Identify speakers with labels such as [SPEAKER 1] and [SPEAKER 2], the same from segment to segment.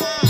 [SPEAKER 1] ஐயோ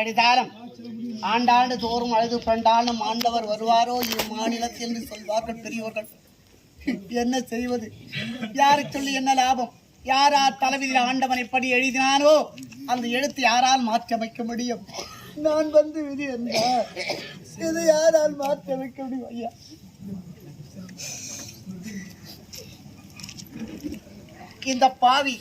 [SPEAKER 1] அடித்தாலும் ஆண்டாண்டு தோறும் அழுது பண்டாலும் ஆண்டவர் வருவாரோ இம்மாநிலத்தில் என்று சொல்வார்கள் பெரியவர்கள் என்ன செய்வது? யாரை சொல்லி என்ன லாபம்? யாரார் தலைவிதியில் ஆண்டவன் எப்படி எழுதினானோ அந்த எழுத்து யாரால் மாற்றி அமைக்க முடியும்? நான் வந்து விதி என்றார் இதை யாரால் மாற்றி அமைக்க முடியும் ஐயா? இந்த பாவி